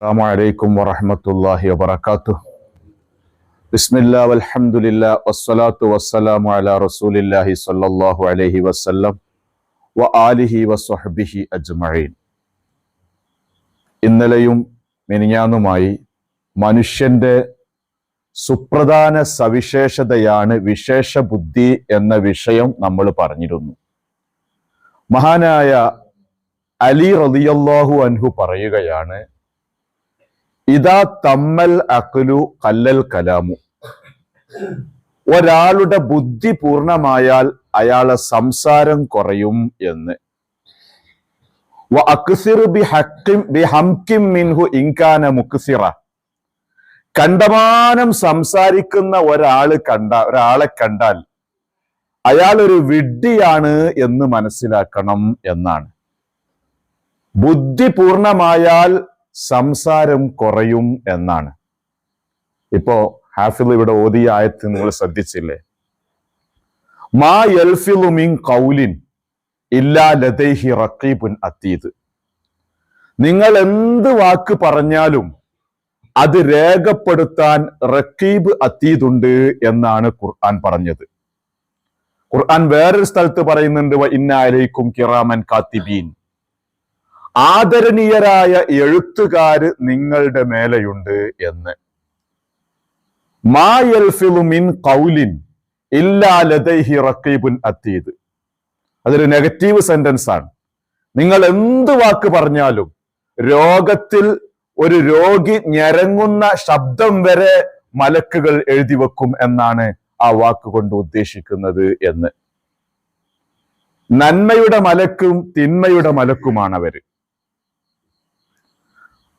السلام عليكم ورحمة الله وبركاته بسم الله والحمد لله والصلاة والسلام على رسول الله صلى الله عليه وسلم وآله وصحبه أجمعين ഇന്നലെയും മിനിഞ്ഞാന്നുമായി മനുഷ്യന്റെ സുപ്രധാന സവിശേഷതയാണ് വിശേഷ ബുദ്ധി എന്ന വിഷയം നമ്മൾ പറഞ്ഞിരുന്നു മഹാനായ അലി റളിയല്ലാഹു അൻഹു പറയുകയാണ് ഇതാ തമ്മൽ അഖലു കല്ലൽ കലാമു. ഒരാളുടെ ബുദ്ധി പൂർണമായാൽ അയാളെ സംസാരം കുറയും എന്ന്. മിൻഹു ഇൻകാന മുക്സിറ. കണ്ടമാനം സംസാരിക്കുന്ന ഒരാൾ കണ്ട ഒരാളെ കണ്ടാൽ അയാൾ ഒരു വിഡ്ഢിയാണ് എന്ന് മനസ്സിലാക്കണം എന്നാണ്. ബുദ്ധി പൂർണമായാൽ സംസാരം കുറയും എന്നാണ്. ഇപ്പോ ഹാഫിൽ ഇവിടെ ഓതിയ ആയത്ത് നിങ്ങൾ ശ്രദ്ധിച്ചില്ലേ? മാ എൽഫിലു മിൻ കൗലിൻ ഇല്ലാ ലതൈഹി റഖീബുൻ അത്തീത് നിങ്ങൾ എന്ത് വാക്ക് പറഞ്ഞാലും അത് രേഖപ്പെടുത്താൻ റക്കീബ് ഉണ്ട് എന്നാണ് ഖുർആൻ പറഞ്ഞത്. ഖുർആൻ വേറൊരു സ്ഥലത്ത് പറയുന്നുണ്ട് വ ഇന്നാലൈക്കും കിറാമൻ കാത്തിബീൻ. ആദരണീയരായ എഴുത്തുകാര് നിങ്ങളുടെ മേലെയുണ്ട് എന്ന്. മായൽഫിലുമിൻ കൗലിൻ ഇല്ലാ ലദൈഹി റക്കീബുൻ അത്തീദ് അതൊരു നെഗറ്റീവ് സെന്റൻസ് ആണ്. നിങ്ങൾ എന്ത് വാക്ക് പറഞ്ഞാലും രോഗത്തിൽ ഒരു രോഗി ഞരങ്ങുന്ന ശബ്ദം വരെ മലക്കുകൾ എഴുതി വെക്കും എന്നാണ് ആ വാക്ക് കൊണ്ട് ഉദ്ദേശിക്കുന്നത് എന്ന്. നന്മയുടെ മലക്കും തിന്മയുടെ മലക്കുമാണ് അവർ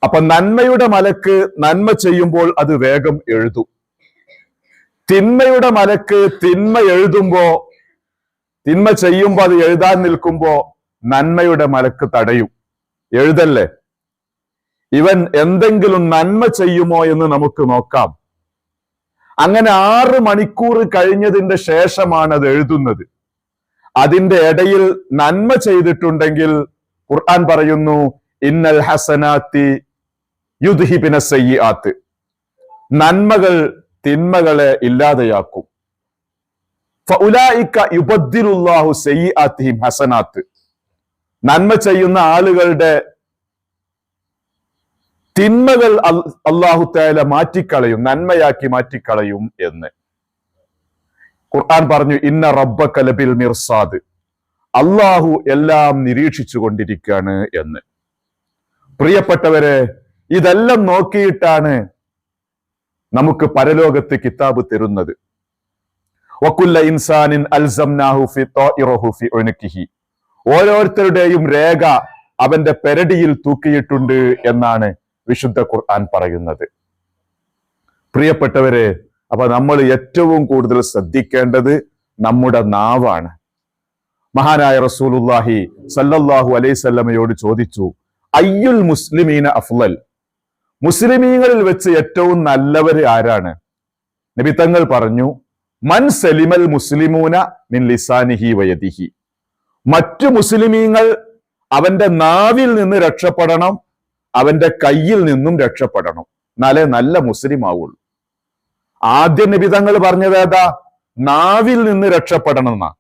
അപ്പൊ നന്മയുടെ മലക്ക് നന്മ ചെയ്യുമ്പോൾ അത് വേഗം എഴുതും. തിന്മയുടെ മലക്ക് തിന്മ എഴുതുമ്പോ തിന്മ ചെയ്യുമ്പോ അത് എഴുതാൻ നിൽക്കുമ്പോ നന്മയുടെ മലക്ക് തടയും. എഴുതല്ലേ? ഇവൻ എന്തെങ്കിലും നന്മ ചെയ്യുമോ എന്ന് നമുക്ക് നോക്കാം. അങ്ങനെ ആറ് മണിക്കൂർ കഴിഞ്ഞതിന്റെ ശേഷമാണ് അത് എഴുതുന്നത്. അതിന്റെ ഇടയിൽ നന്മ ചെയ്തിട്ടുണ്ടെങ്കിൽ ഖുർആൻ പറയുന്നു ഇന്നൽ ഹസനാത്തി യുദ്ഹിബിന സയ്യാത്ത് നന്മകൾ തിന്മകളെ ഇല്ലാതെയാക്കും. ഫഉലായിക യുബദ്ദിലുല്ലാഹു സയ്യിആത്തിഹിം ഹസനാത്ത്. നന്മ ചെയ്യുന്ന ആളുകളുടെ തിന്മകൾ അള്ളാഹു തേല മാറ്റിക്കളയും നന്മയാക്കി മാറ്റിക്കളയും എന്ന്. ഖുർആൻ പറഞ്ഞു ഇന്ന റബ്ബക ലബിൽ മിർസാദ്. അള്ളാഹു എല്ലാം നിരീക്ഷിച്ചു കൊണ്ടിരിക്കുകയാണ് എന്ന്. പ്രിയപ്പെട്ടവരെ ഇതെല്ലാം നോക്കിയിട്ടാണ് നമുക്ക് പരലോകത്ത് കിതാബ് തരുന്നത്. ഇൻസാനിൻ ഓരോരുത്തരുടെയും രേഖ അവന്റെ പെരടിയിൽ തൂക്കിയിട്ടുണ്ട് എന്നാണ് വിശുദ്ധ ഖുർആൻ പറയുന്നത്. പ്രിയപ്പെട്ടവരെ അപ്പൊ നമ്മൾ ഏറ്റവും കൂടുതൽ ശ്രദ്ധിക്കേണ്ടത് നമ്മുടെ നാവാണ്. മഹാനായ റസൂലുല്ലാഹി സല്ലല്ലാഹു അലൈഹി സ്വല്ലമയോട് ചോദിച്ചു അയ്യുൽ മുസ്ലിമീന അഫ്ലൽ? മുസ്ലിമീങ്ങളിൽ വെച്ച് ഏറ്റവും നല്ലവര് ആരാണ്? നബി തങ്ങൾ പറഞ്ഞു മൻ സലിമൽ മുസ്ലിമൂന മിൻ ലിസാനിഹി വയദിഹി. മറ്റു മുസ്ലിമീങ്ങൾ അവന്റെ നാവിൽ നിന്ന് രക്ഷപ്പെടണം അവന്റെ കയ്യിൽ നിന്നും രക്ഷപ്പെടണം. എന്നാലേ നല്ല മുസ്ലിം ആവുള്ളൂ ആദ്യ നിബിതങ്ങൾ പറഞ്ഞത് ഏതാ? നാവിൽ നിന്ന് രക്ഷപ്പെടണം എന്നാ.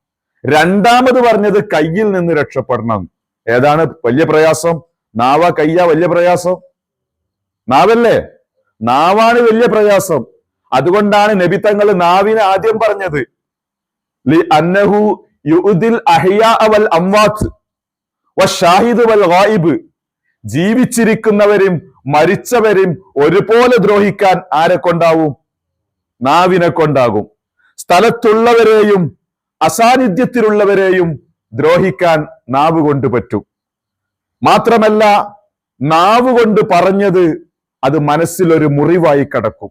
രണ്ടാമത് പറഞ്ഞത് കയ്യിൽ നിന്ന് രക്ഷപ്പെടണം. ഏതാണ്? വലിയ പ്രയാസം. നാവ കയ്യ വലിയ പ്രയാസം. നാവല്ലേ? നാവാണ് വലിയ പ്രയാസം. അതുകൊണ്ടാണ് നബി തങ്ങൾ നാവിനെ ആദ്യം പറഞ്ഞത്. ലി അന്നഹു ഗായിബ്. ജീവിച്ചിരിക്കുന്നവരും മരിച്ചവരും ഒരുപോലെ ദ്രോഹിക്കാൻ ആരെ കൊണ്ടാവും? നാവിനെ കൊണ്ടാകും. സ്ഥലത്തുള്ളവരെയും അസാന്നിധ്യത്തിലുള്ളവരെയും ദ്രോഹിക്കാൻ നാവ് കൊണ്ട് പറ്റും മാത്രമല്ല നാവ് കൊണ്ട് പറഞ്ഞത് അത് മനസ്സിലൊരു മുറിവായി കിടക്കും.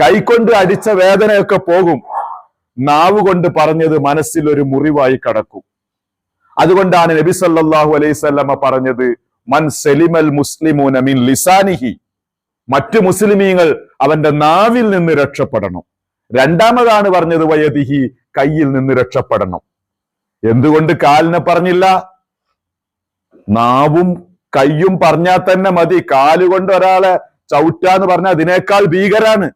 കൈകൊണ്ട് അടിച്ച വേദനയൊക്കെ പോകും. നാവ് കൊണ്ട് പറഞ്ഞത് മനസ്സിലൊരു മുറിവായി കിടക്കും. അതുകൊണ്ടാണ് നബി സല്ലാഹു അലൈഹി സ്വല്ലമ പറഞ്ഞത് മൻ സലിമൽ മുസ്ലിമൂന മിൻ ലിസാനിഹി. മറ്റു മുസ്ലിമീങ്ങൾ അവന്റെ നാവിൽ നിന്ന് രക്ഷപ്പെടണം. രണ്ടാമതാണ് പറഞ്ഞത് വയതിഹി കയ്യിൽ നിന്ന് രക്ഷപ്പെടണം. എന്തുകൊണ്ട് കാലിനെ പറഞ്ഞില്ല? നാവും കയ്യും പറഞ്ഞാൽ തന്നെ മതി. കാലുകൊണ്ട് ഒരാളെ ചവിട്ടാന്ന് പറഞ്ഞാൽ അതിനേക്കാൾ ഭീകരാണ്.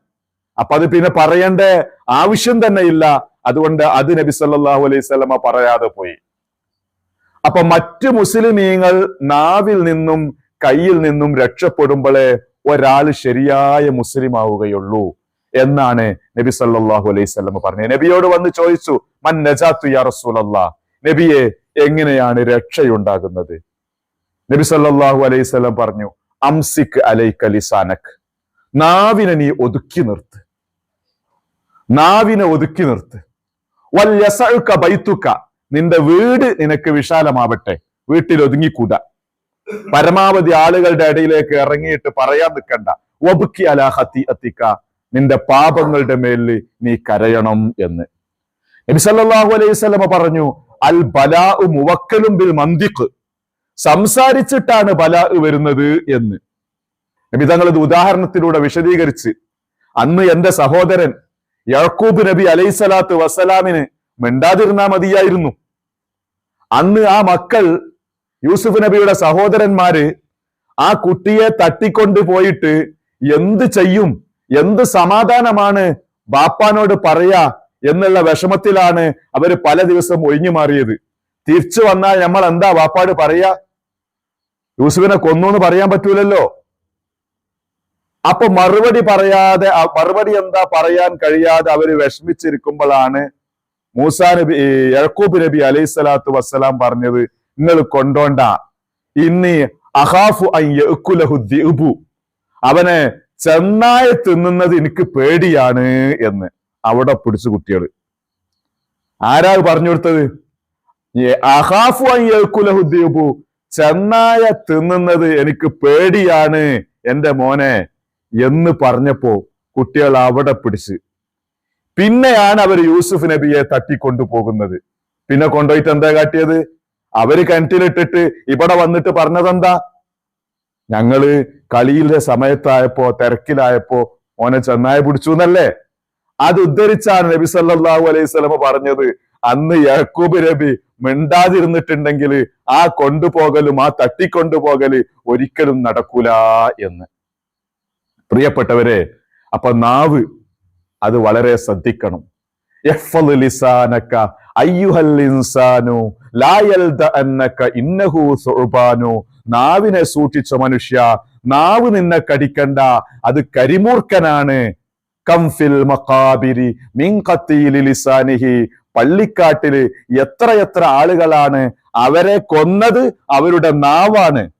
അപ്പൊ അത് പിന്നെ പറയേണ്ട ആവശ്യം തന്നെ ഇല്ല. അതുകൊണ്ട് അത് നബി സല്ലാഹു അലൈഹി സ്വലമ പറയാതെ പോയി. അപ്പൊ മറ്റു മുസ്ലിമീങ്ങൾ നാവിൽ നിന്നും കയ്യിൽ നിന്നും രക്ഷപ്പെടുമ്പോഴേ ഒരാൾ ശരിയായ മുസ്ലിം ആവുകയുള്ളൂ എന്നാണ് നബി സല്ലാഹു അലൈഹി സ്വലമ പറഞ്ഞത്. നബിയോട് വന്ന് ചോദിച്ചു മൻ നജാത്തു യാ റസൂലല്ലാ നബിയെ എങ്ങനെയാണ് രക്ഷയുണ്ടാകുന്നത്? നബി സല്ലാഹു അലൈഹി സ്വലം പറഞ്ഞു അംസിക് അലൈക ലിസാനക്. നാവിനെ നീ ഒതുക്കി നിർത്ത്. നാവിനെ ഒതുക്കി നിർത്ത്. വൽ ബൈത്തുക്ക ബൈത്തുക. നിന്റെ വീട് നിനക്ക് വിശാലമാവട്ടെ. വീട്ടിൽ ഒതുങ്ങിക്കൂട. പരമാവധി ആളുകളുടെ ഇടയിലേക്ക് ഇറങ്ങിയിട്ട് പറയാൻ നിൽക്കണ്ട. ഒബുക്കി അലാ ഹത്തി അത്തിക്ക നിന്റെ പാപങ്ങളുടെ മേലിൽ നീ കരയണം എന്ന്. നബി സല്ലല്ലാഹു അലൈഹി സ്വലമ പറഞ്ഞു അൽ ബലാ മുവക്കലും ബിൽ മന്തിഖ്. സംസാരിച്ചിട്ടാണ് ബല വരുന്നത് എന്ന്. നബി തങ്ങൾ ഇത് ഉദാഹരണത്തിലൂടെ വിശദീകരിച്ച് അന്ന് എന്റെ സഹോദരൻ യഴക്കൂബ് നബി അലൈഹി സ്വലാത്ത് വസ്സലാമിന് മിണ്ടാതിരുന്നാ മതിയായിരുന്നു. അന്ന് ആ മക്കൾ യൂസുഫ് നബിയുടെ സഹോദരന്മാര് ആ കുട്ടിയെ തട്ടിക്കൊണ്ടു പോയിട്ട് എന്ത് ചെയ്യും എന്ത് സമാധാനമാണ് ബാപ്പാനോട് പറയാ എന്നുള്ള വിഷമത്തിലാണ് അവർ പല ദിവസം ഒഴിഞ്ഞു മാറിയത്. തിരിച്ചു വന്നാൽ നമ്മൾ എന്താ ബാപ്പാട് പറയാ? യൂസുഫിനെ കൊന്നു എന്ന് പറയാൻ പറ്റൂലല്ലോ. അപ്പൊ മറുപടി പറയാതെ മറുപടി എന്താ പറയാൻ കഴിയാതെ അവർ വിഷമിച്ചിരിക്കുമ്പോഴാണ് മൂസാ നബി യഴക്കൂബ് നബി അലൈഹി സ്വലാത്തു വസ്സലാം പറഞ്ഞത് നിങ്ങൾ കൊണ്ടോണ്ട. ഇന്നി അഹാഫു അവനെ ചെന്നായ തിന്നുന്നത് എനിക്ക് പേടിയാണ് എന്ന് അവിടെ പിടിച്ചു കുട്ടികൾ ആരാ പറഞ്ഞു കൊടുത്തത്? അഹാഫു അയ്യുലഹുദ്ദീബു ചെന്നായ തിന്നുന്നത് എനിക്ക് പേടിയാണ് എന്റെ മോനെ എന്ന് പറഞ്ഞപ്പോ കുട്ടികൾ അവിടെ പിടിച്ച്. പിന്നെയാണ് അവർ യൂസുഫ് നബിയെ തട്ടിക്കൊണ്ടു പോകുന്നത്. പിന്നെ കൊണ്ടുപോയിട്ട് എന്താ കാട്ടിയത്? അവർ കിണറ്റിലിട്ടിട്ട് ഇവിടെ വന്നിട്ട് പറഞ്ഞതെന്താ? ഞങ്ങൾ കളിയിലെ സമയത്തായപ്പോ തിരക്കിലായപ്പോ മോനെ ചെന്നായ പിടിച്ചു എന്നല്ലേ? അത് ഉദ്ധരിച്ചാണ് നബി സല്ലാഹു അലൈഹി സ്വലമ പറഞ്ഞത് അന്ന് യാക്കൂബ് നബി മിണ്ടാതിരുന്നിട്ടുണ്ടെങ്കിൽ ആ കൊണ്ടുപോകലും ആ തട്ടിക്കൊണ്ടുപോകൽ ഒരിക്കലും നടക്കൂല എന്ന്. പ്രിയപ്പെട്ടവരെ അപ്പൊ നാവ് അത് വളരെ ശ്രദ്ധിക്കണം. നാവിനെ സൂക്ഷിച്ച മനുഷ്യ നാവ് നിന്നെ കടിക്കണ്ട അത് കരിമൂർക്കനാണ് കംഫിൽ മഖാബിരി മിൻ ഖത്തീലി ലിസാനിഹി. പള്ളിക്കാട്ടിൽ എത്ര എത്ര ആളുകളാണ് അവരെ കൊന്നത്? അവരുടെ നാവാണ്.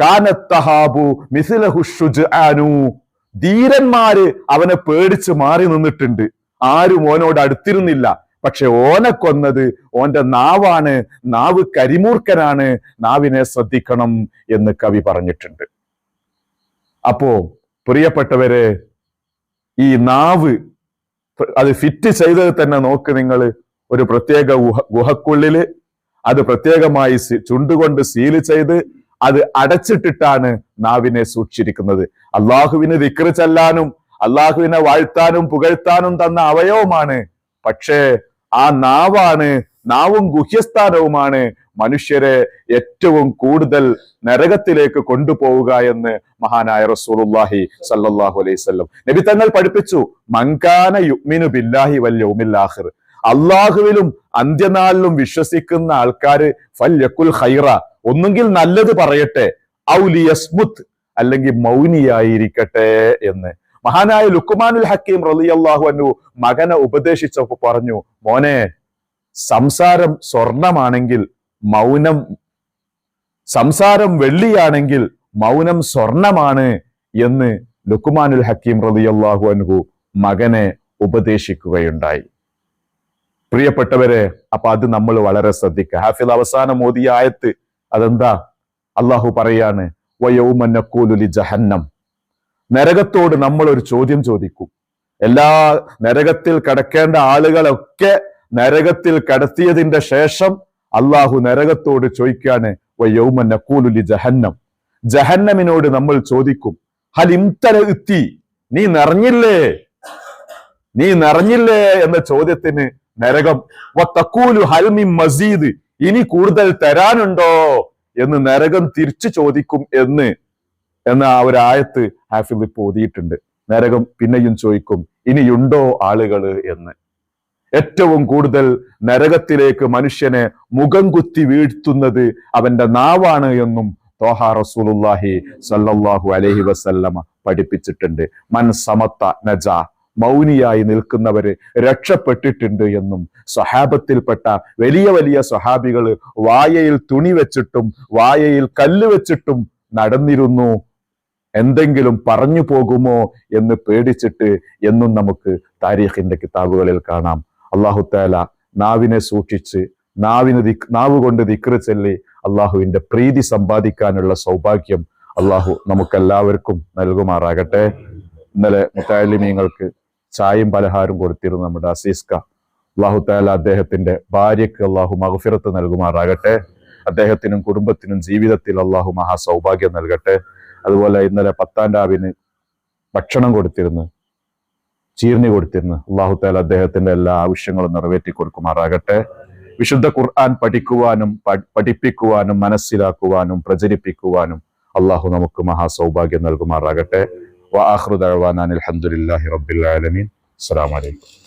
കാനത്തഹാബു മിസിലഹു ഷുജ്ആനു. ധീരന്മാര് അവനെ പേടിച്ച് മാറി നിന്നിട്ടുണ്ട്. ആരും ഓനോട് അടുത്തിരുന്നില്ല. പക്ഷെ ഓനെ കൊന്നത് ഓന്റെ നാവാണ്. നാവ് കരിമൂർക്കനാണ്. നാവിനെ ശ്രദ്ധിക്കണം എന്ന് കവി പറഞ്ഞിട്ടുണ്ട്. അപ്പോ പ്രിയപ്പെട്ടവരെ ഈ നാവ് അത് ഫിറ്റ് ചെയ്തത് തന്നെ നോക്ക് നിങ്ങൾ ഒരു പ്രത്യേക ഗുഹ ഗുഹക്കുള്ളിൽ അത് പ്രത്യേകമായി ചുണ്ടുകൊണ്ട് സീൽ ചെയ്ത് അത് അടച്ചിട്ടിട്ടാണ് നാവിനെ സൂക്ഷിച്ചിരിക്കുന്നത്. അള്ളാഹുവിന് വിക്ര ചെല്ലാനും അള്ളാഹുവിനെ വാഴ്ത്താനും പുകഴ്ത്താനും തന്ന അവയവമാണ്. പക്ഷേ ആ നാവാണ് നാവും ഗുഹ്യസ്ഥാനവുമാണ് മനുഷ്യരെ ഏറ്റവും കൂടുതൽ നരകത്തിലേക്ക് കൊണ്ടുപോവുക എന്ന് മഹാനായ റസൂലുള്ളാഹി സല്ലല്ലാഹു അലൈഹി വസല്ലം. നബി തങ്ങൾ പഠിപ്പിച്ചു മങ്കാന യുഗ്മിനു ബില്ലാഹി ആഖിർ. അള്ളാഹുവിലും അന്ത്യനാളിലും വിശ്വസിക്കുന്ന ആൾക്കാര് ഫല്യക്കുൽ ഖൈറ. ഒന്നുകിൽ നല്ലത് പറയട്ടെ ഔലിയസ്മുത്ത് അല്ലെങ്കിൽ മൗനിയായിരിക്കട്ടെ എന്ന്. മഹാനായ ലുക്കുമാനുൽ ഹക്കീം റളിയല്ലാഹു അൻഹു മകനെ ഉപദേശിച്ചപ്പോൾ പറഞ്ഞു മോനെ സംസാരം സ്വർണമാണെങ്കിൽ മൗനം സംസാരം വെള്ളിയാണെങ്കിൽ മൗനം സ്വർണമാണ് എന്ന് ലുക്കുമാനുൽ ഹക്കീം റളിയല്ലാഹു അൻഹു മകനെ ഉപദേശിക്കുകയുണ്ടായി. പ്രിയപ്പെട്ടവരെ അപ്പൊ അത് നമ്മൾ വളരെ ശ്രദ്ധിക്കുക ഹാഫിദ് അവസാന ഓതിയ ആയത്ത് അതെന്താ? അള്ളാഹു പറയാണ് വയൗമന്നക്കൂലുലി ജഹന്നം. നരകത്തോട് നമ്മൾ ഒരു ചോദ്യം ചോദിക്കും. എല്ലാ നരകത്തിൽ കടക്കേണ്ട ആളുകളൊക്കെ നരകത്തിൽ കടത്തിയതിന്റെ ശേഷം അള്ളാഹു നരകത്തോട് ചോദിക്കാണ് ജഹന്നം ജഹന്നമിനോട് നമ്മൾ ചോദിക്കും ഹലിംതല ഇത്തി? നീ നിറഞ്ഞില്ലേ? നീ നിറഞ്ഞില്ലേ? എന്ന ചോദ്യത്തിന് നരകം വത്തക്കൂലു ഹൽമി മസീദ്? ഇനി കൂടുതൽ തരാനുണ്ടോ? എന്ന് നരകം തിരിച്ചു ചോദിക്കും എന്ന് എന്ന ആ ഒരു ആയത്ത് ഹാഫിദ് ഇപ്പൊ ഓതിയിട്ടുണ്ട് നരകം പിന്നെയും ചോദിക്കും ഇനിയുണ്ടോ ആളുകൾ? എന്ന്. ഏറ്റവും കൂടുതൽ നരകത്തിലേക്ക് മനുഷ്യനെ മുഖം കുത്തി വീഴ്ത്തുന്നത് അവന്റെ നാവാണ് എന്നും തോഹ റസൂലുല്ലാഹി സല്ലല്ലാഹു അലൈഹി വസല്ലമ പഠിപ്പിച്ചിട്ടുണ്ട്. മൻ സമത്ത നജ മൗനിയായി നിൽക്കുന്നവര് രക്ഷപ്പെട്ടിട്ടുണ്ട് എന്നും സ്വഹാബത്തിൽപ്പെട്ട വലിയ വലിയ സ്വഹാബികൾ വായയിൽ തുണി വെച്ചിട്ടും വായയിൽ കല്ല് വെച്ചിട്ടും നടന്നിരുന്നു. എന്തെങ്കിലും പറഞ്ഞു പോകുമോ എന്ന് പേടിച്ചിട്ട് എന്നും നമുക്ക് താരീഖിന്റെ കിതാബുകളിൽ കാണാം. അള്ളാഹു താല നാവിനെ സൂക്ഷിച്ച് നാവിന് ദിക് നാവ് കൊണ്ട് ദിക്റ് ചൊല്ലി അള്ളാഹുവിന്റെ പ്രീതി സമ്പാദിക്കാനുള്ള സൗഭാഗ്യം അള്ളാഹു നമുക്കെല്ലാവർക്കും നൽകുമാറാകട്ടെ. ഇന്നലെ മുത്താലിമീങ്ങൾക്ക് ചായയും പലഹാരം കൊടുത്തിരുന്നു നമ്മുടെ അസീസ്ക അള്ളാഹു താല അദ്ദേഹത്തിന്റെ ഭാര്യയ്ക്ക് അള്ളാഹു മഹഫിറത്ത് നൽകുമാറാകട്ടെ. അദ്ദേഹത്തിനും കുടുംബത്തിനും ജീവിതത്തിൽ അള്ളാഹു മഹാസൗഭാഗ്യം നൽകട്ടെ. അതുപോലെ ഇന്നലെ പത്താം രാവിന് ഭക്ഷണം കൊടുത്തിരുന്നു. ചീർണി കൊടുത്തിരുന്നു. അള്ളാഹു താല അദ്ദേഹത്തിന്റെ എല്ലാ ആവശ്യങ്ങളും നിറവേറ്റി കൊടുക്കുമാറാകട്ടെ. വിശുദ്ധ ഖുർആൻ പഠിക്കുവാനും പഠിപ്പിക്കുവാനും മനസ്സിലാക്കുവാനും പ്രചരിപ്പിക്കുവാനും അള്ളാഹു നമുക്ക് മഹാസൗഭാഗ്യം നൽകുമാറാകട്ടെ. വാഹൃദാൻ അലഹമുല്ലാഹി റബ്ബിൽ ആലമീൻ. അസ്സലാമു അലൈക്കും.